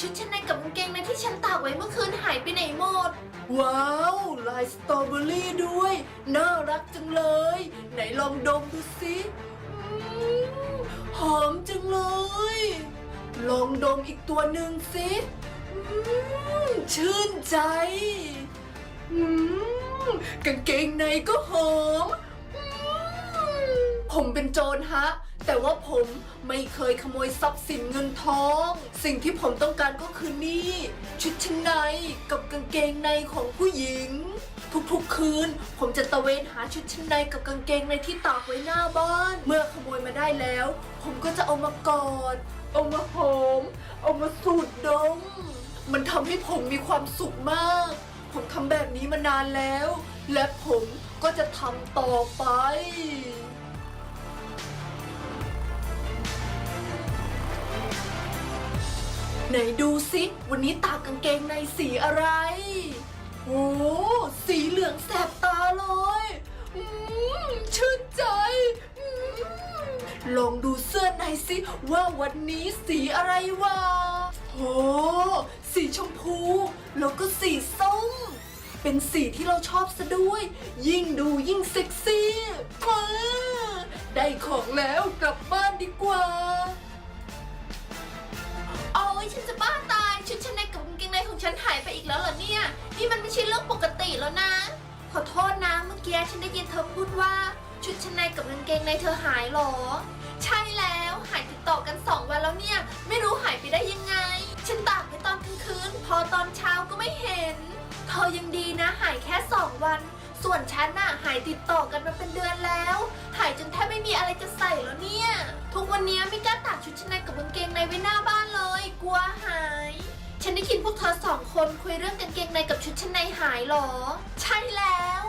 ชุดชั้นในกับกางเกงในที่ฉันตากไว้เมื่อคืนหายไปไหนหมด ว้าว ลายสตรอเบอรี่ด้วย น่ารักจังเลย ไหนลองดมดูสิอืมหอมจังเลย ลองดมอีกตัวหนึ่งสิอืมชื่นใจ อืมกางเกงในก็หอมอืมผมเป็นโจรฮะ แต่ว่าผมไม่เคยขโมยทรัพย์สินเงินทอง สิ่งที่ผมต้องการก็คือนี่ชุดชั้นในกับกางเกงในของผู้หญิง ทุกๆคืน ผมจะตะเวนหาชุดชั้นในกับกางเกงในที่ตากไว้หน้าบ้าน เมื่อขโมยมาได้แล้ว ผมก็จะเอามากอดเอามาหอมเอามาสูดดม มันทำให้ผมมีความสุขมาก ผมทำแบบนี้มานานแล้ว และผมก็จะทำต่อไป ไหนดูสิวันนี้ตากกางเกงในสีอะไร โอ้สีเหลืองแสบตาเลยอืมชื่นใจอมลองดูเสื้อในสิว่าวันนี้สีอะไรวะโอ้สีชมพู แล้วก็สีส้ม เป็นสีที่เราชอบซะด้วย ยิ่งดูยิ่งเซ็กซี่ว้าได้ของแล้วกลับบ้านดีกว่า ของฉันหายไปอีกแล้วเหรอเนี่ย นี่มันไม่ใช่เรื่องปกติแล้วนะ ขอโทษนะเมื่อกี้ฉันได้ยินเธอพูดว่า ชุดชั้นในกับกางเกงในเธอหายเหรอ ใช่แล้วหายติดต่อกันสองวันแล้วเนี่ย ไม่รู้หายไปได้ยังไง ฉันตากไว้ตอนกลางคืน พอตอนเช้าก็ไม่เห็น เธอยังดีนะหายแค่สองวัน ส่วนฉันน่ะหายติดต่อกันมาเป็นเดือนแล้ว หายจนแทบไม่มีอะไรจะใส่แล้วเนี่ย ทุกวันนี้ไม่กล้าตากชุดชั้นในกับกางเกงในไว้หน้าบ้านเลย กลัวหาย ฉันได้ยินพวกเธอสองคนคุยเรื่องกางเกงในกับชุดชั้นในหายเหรอ ใช่แล้ว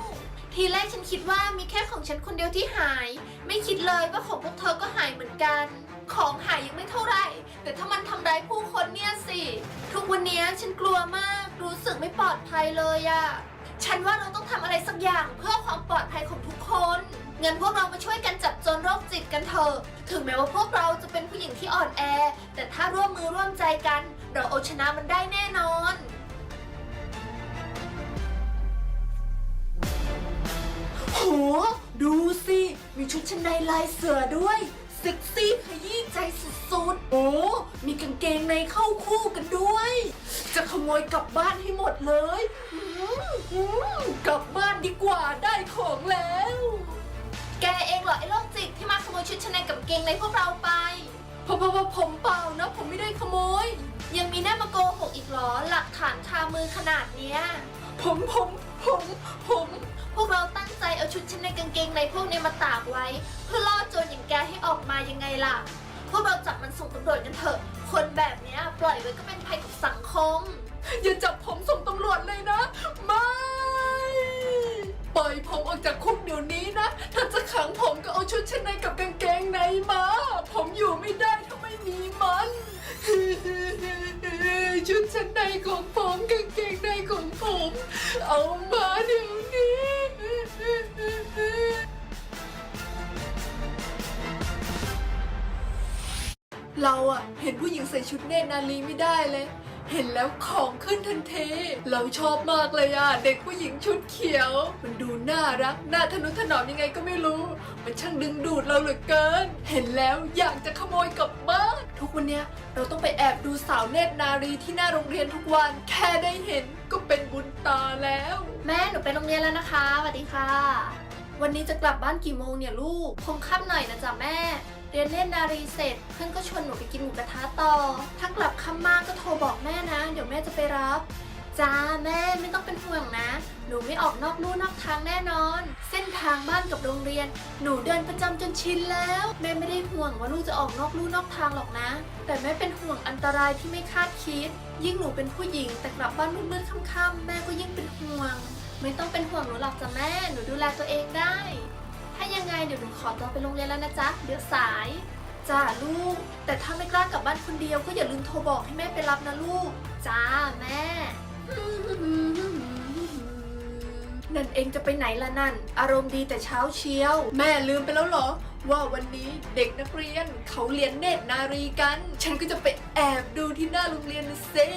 ทีแรกฉันคิดว่ามีแค่ของฉันคนเดียวที่หาย ไม่คิดเลยว่าของพวกเธอก็หายเหมือนกัน ของหายยังไม่เท่าไหร่ แต่ถ้ามันทำร้ายผู้คนเนี่ยสิ ทุกวันนี้ฉันกลัวมาก รู้สึกไม่ปลอดภัยเลยอะฉันว่าเราต้องทำอะไรสักอย่างเพื่อความปลอดภัยของทุกคนงั้นพวกเรามาช่วยกันจับโจรโรคจิตกันเถอะ ถึงแม้ว่าพวกเราจะเป็นผู้หญิงที่อ่อนแอ แต่ถ้าร่วมมือร่วมใจกัน เราเอาชนะมันได้แน่นอน โห ดูสิ มีชุดชั้นในลายเสือด้วย เซ็กซี่ขยี้ใจสุดๆ โอ้ มีกางเกงในเข้าคู่กันด้วย จะขโมยกลับบ้านให้หมดเลยอืมอืมกลับบ้านดีกว่าได้ของแล้ว แกเองเหรอไอ้โรคจิตที่มาขโมยชุดชั้นในกับกางเกงในพวกเราไปพอพอพอผมเปล่านะ ผมไม่ได้ขโมย ยังมีหน้ามาโกหกอีกเหรอ หลักฐานคามือขนาดเนี้ย ผมผมผมผม พวกเราตั้งใจเอาชุดชั้นในกางเกงในพวกนี้มาตากไว้ เพื่อล่อโจรอย่างแกให้ออกมายังไงล่ะ พวกเราจับมันส่งตำรวจกันเถอะ คนแบบเนี้ยปล่อยไว้ก็เป็นภัยกับสังคม อย่าจับผมส่งตำรวจเลยนะ ไม่ ปล่อยผมออกจากคุกเดี๋ยวนี้นะ ถ้าจะขังผมก็เอาชุดชั้นในกับกางเกงในมา ของผมกางเกงในของผม เอามาเดี๋ยวนี้ เราอะเห็นผู้หญิงใส่ชุดเนตรนารีไม่ได้เลย เห็นแล้วของขึ้นทันทีเราชอบมากเลยอะเด็กผู้หญิงชุดเขียว มันดูน่ารักน่าทะนุถนอมยังไงก็ไม่รู้ มันช่างดึงดูดเราเหลือเกิน เห็นแล้วอยากจะขโมยกลับบ้านทุกวันเนี้ย เราต้องไปแอบดูสาวเนตรนารีที่หน้าโรงเรียนทุกวัน แค่ได้เห็นก็เป็นบุญตาแล้ว แม่หนูไปโรงเรียนแล้วนะคะสวัสดีค่ะ วันนี้จะกลับบ้านกี่โมงเนี่ยลูก คงค่ำหน่อยนะจ๊ะแม่ เรียนเล่นนารีเสร็จ เพื่อนก็ชวนหนูไปกินหมูกระทะต่อ ถ้ากลับค่ำมากก็โทรบอกแม่นะ เดี๋ยวแม่จะไปรับ จ้าแม่ไม่ต้องเป็นห่วงนะ หนูไม่ออกนอกลู่นอกทางแน่นอน เส้นทางบ้านกับโรงเรียน หนูเดินประจำจนชินแล้ว แม่ไม่ได้ห่วงว่าลูกจะออกนอกลู่นอกทางหรอกนะ แต่แม่เป็นห่วงอันตรายที่ไม่คาดคิด ยิ่งหนูเป็นผู้หญิงแต่กลับบ้านมืดๆค่ำๆแม่ก็ยิ่งเป็นห่วง ไม่ต้องเป็นห่วงหนูหรอกจ้ะแม่ หนูดูแลตัวเองได้ ถ้ายังไงเดี๋ยวหนูขอตัวไปโรงเรียนแล้วนะจ๊ะ เดี๋ยวสายจ้าลูก แต่ถ้าไม่กล้ากลับบ้านคนเดียวก็อย่าลืมโทรบอกให้แม่ไปรับนะลูก จ้าแม่ นั่นเองจะไปไหนล่ะนั่น อารมณ์ดีแต่เช้าเชียว แม่ลืมไปแล้วเหรอ ว่าวันนี้เด็กนักเรียนเขาเรียนเนตรนารีกัน ฉันก็จะไปแอบดูที่หน้าโรงเรียนนะเซ่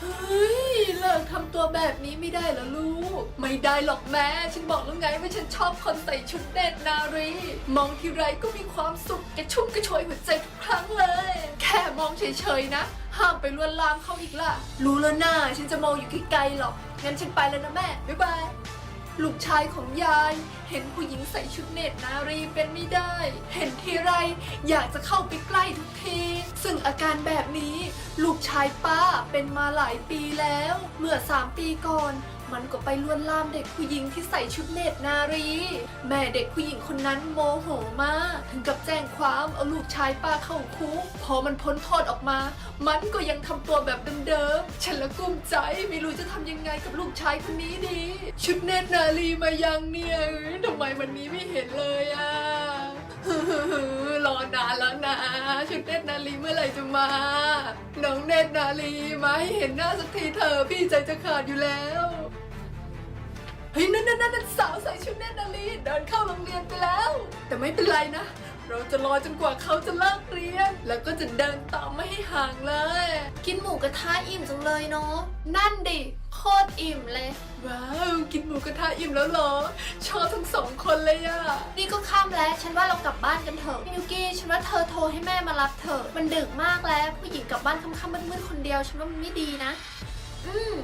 เฮ้ยเลิกทำตัวแบบนี้ไม่ได้เหรอลูก ไม่ได้หรอกแม่ฉันบอกแล้วไงว่าฉันชอบคนใส่ชุดเนตรนารี มองทีไรก็มีความสุขกระชุ่มกระชวยหัวใจทุกครั้งเลย แค่มองเฉยๆนะ ห้ามไปลวนลามเขาอีกล่ะ รู้แล้วนะฉันจะมองอยู่ไกลๆหรอก งั้นฉันไปแล้วนะแม่ บ๊ายบาย ลูกชายของยาย เห็นผู้หญิงใส่ชุดเนตรนารีเป็นไม่ได้ เห็นทีไร อยากจะเข้าไปใกล้ทุกที ซึ่งอาการแบบนี้ ลูกชายป้าเป็นมาหลายปีแล้ว เมื่อสามปีก่อน มันก็ไปลวนลามเด็กผู้หญิงที่ใส่ชุดเนตรนารี แม่เด็กผู้หญิงคนนั้นโมโหมากถึงกับแจ้งความเอาลูกชายป้าเข้าคุกพอมันพ้นโทษออกมา มันก็ยังทำตัวแบบเดิมๆฉันละกุ้มใจไม่รู้จะทำยังไงกับลูกชายคนนี้ดี ชุดเนตรนารีมายังเนี่ยทำไมวันนี้ไม่เห็นเลยอะรอนานแล้วนะ ชุดเนตรนารีเมื่อไหร่จะมาน้องเนตรนารีมาให้เห็นหน้าสักทีเธอะพี่ใจจะขาดอยู่แล้ว เฮ้ยนั่นนั่นนั่นสาวใส่ชุดเนตรนารีเดินเข้าโรงเรียนไปแล้ว แต่ไม่เป็นไรนะ เราจะรอจนกว่าเขาจะเลิกเรียน แล้วก็จะเดินตามไม่ให้ห่างเลย กินหมูกระทะอิ่มจังเลยเนาะนั่นดิโคตรอิ่มเลย ว้าวกินหมูกระทะอิ่มแล้วเหรอ ชอบทั้งสองคนเลยอะนี่ก็ค่ำแล้วฉันว่าเรากลับบ้านกันเถอะมิวกี้ฉันว่าเธอโทรให้แม่มารับเถอะมันดึกมากแล้ว ผู้หญิงกลับบ้านค่ำๆมืดๆคนเดียว ฉันว่ามันไม่ดีนะ อืม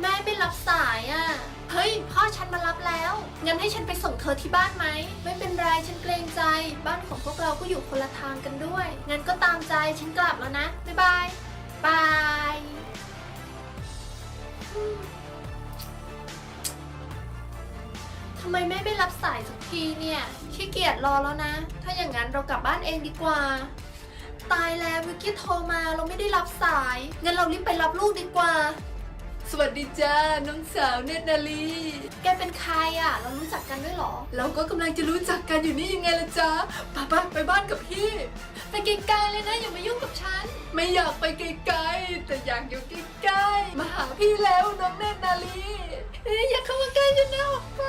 แม่ไม่รับสายอะ่ะ เฮ้ย พ่อฉันมารับแล้ว งั้นให้ฉันไปส่งเธอที่บ้านไหม ไม่เป็นไร ฉันเกรงใจ บ้านของพวกเราก็อยู่คนละทางกันด้วย งั้นก็ตามใจ ฉันกลับแล้วนะ บ๊ายบาย บายทำไมแม่ไม่รับสายสักทีเนี่ย ขี้เกียจรอแล้วนะ ถ้าอย่างนั้นเรากลับบ้านเองดีกว่า ตายแล้ววิกกี้โทรมาเราไม่ได้รับสาย งั้นเรารีบไปรับลูกดีกว่า สวัสดีจ้า น้องสาวเนตรนารีแกเป็นใครอะ เรารู้จักกันด้วยเหรอ เราก็กำลังจะรู้จักกันอยู่นี่ยังไงล่ะจ๊ะป้าป้าไปบ้านกับพี่ ไปไกลๆเลยนะ อย่ามายุ่งกับฉัน ไม่อยากไปไกลๆ แต่อยากอยู่ใกล้ๆ มาหาพี่แล้วน้องเนตรนารีเอ้ยอย่าเข้ามาใกล้ฉันนะออกไป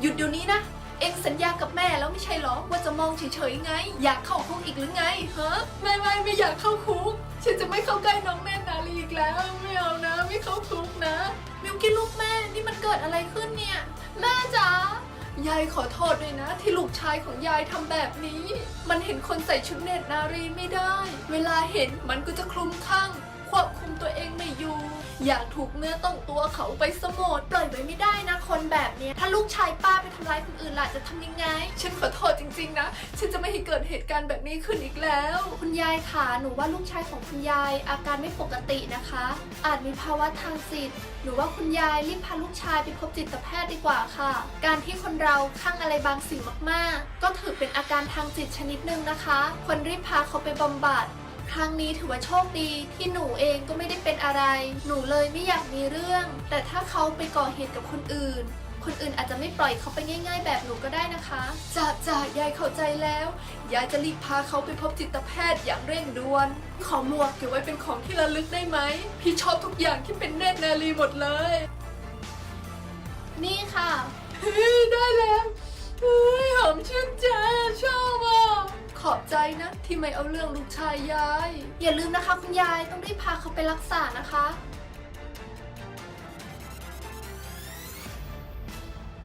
หยุดเดี๋ยวนี้นะ เอ็งสัญญากับแม่แล้วไม่ใช่เหรอว่าจะมองเฉยๆไง อยากเข้าคุกอีกหรือไงฮะไม่ไม่ไม่อยากเข้าคุก ฉันจะไม่เข้าใกล้น้องเนตรนารีอีกแล้ว ไม่เอานะ ไม่เข้าคุกนะ มิวกี้ลูกแม่นี่มันเกิดอะไรขึ้นเนี่ยแม่จ๋ายายขอโทษเลยนะ ที่ลูกชายของยายทำแบบนี้ มันเห็นคนใส่ชุดเนตรนารีไม่ได้ เวลาเห็นมันก็จะคลุ้มคลั่ง ควบคุมตัวเองไม่อยู่ อยากถูกเนื้อต้องตัวเขาไปสมดปล่อยไว้ไม่ได้นะคนแบบเนี้ยถ้าลูกชายป้าไปทำร้ายคนอื่นล่ะจะทำยังไง ฉันขอโทษจริงๆนะ ฉันจะไม่ให้เกิดเหตุการณ์แบบนี้ขึ้นอีกแล้ว คุณยายคะหนูว่าลูกชายของคุณยาย อาการไม่ปกตินะคะ อาจมีภาวะทางจิตหนูว่าคุณยายรีบพาลูกชายไปพบจิตแพทย์ดีกว่าค่ะ การที่คนเราคลั่งอะไรบางสิ่งมากๆ ก็ถือเป็นอาการทางจิตชนิดหนึ่งนะคะควรรีบพาเขาไปบำบัด ครั้งนี้ถือว่าโชคดีที่หนูเองก็ไม่ได้เป็นอะไร หนูเลยไม่อยากมีเรื่อง แต่ถ้าเขาไปก่อเหตุกับคนอื่น คนอื่นอาจจะไม่ปล่อยเขาไปง่าย ๆ แบบหนูก็ได้นะคะจ่าจ่ายายเข้าใจแล้ว ยายจะรีบพาเขาไปพบจิตแพทย์อย่างเร่งด่วน ขอหมวกเก็บไว้เป็นของที่ระลึกได้ไหม พี่ชอบทุกอย่างที่เป็นเนตรนารีหมดเลย นี่ค่ะ เฮ้ยได้แล้วเฮ้ยหอมชื่นใจชอบอะ ขอบใจนะ ที่ไม่เอาเรื่องลูกชายยาย อย่าลืมนะคะคุณยายต้องรีบพาเขาไปรักษานะคะ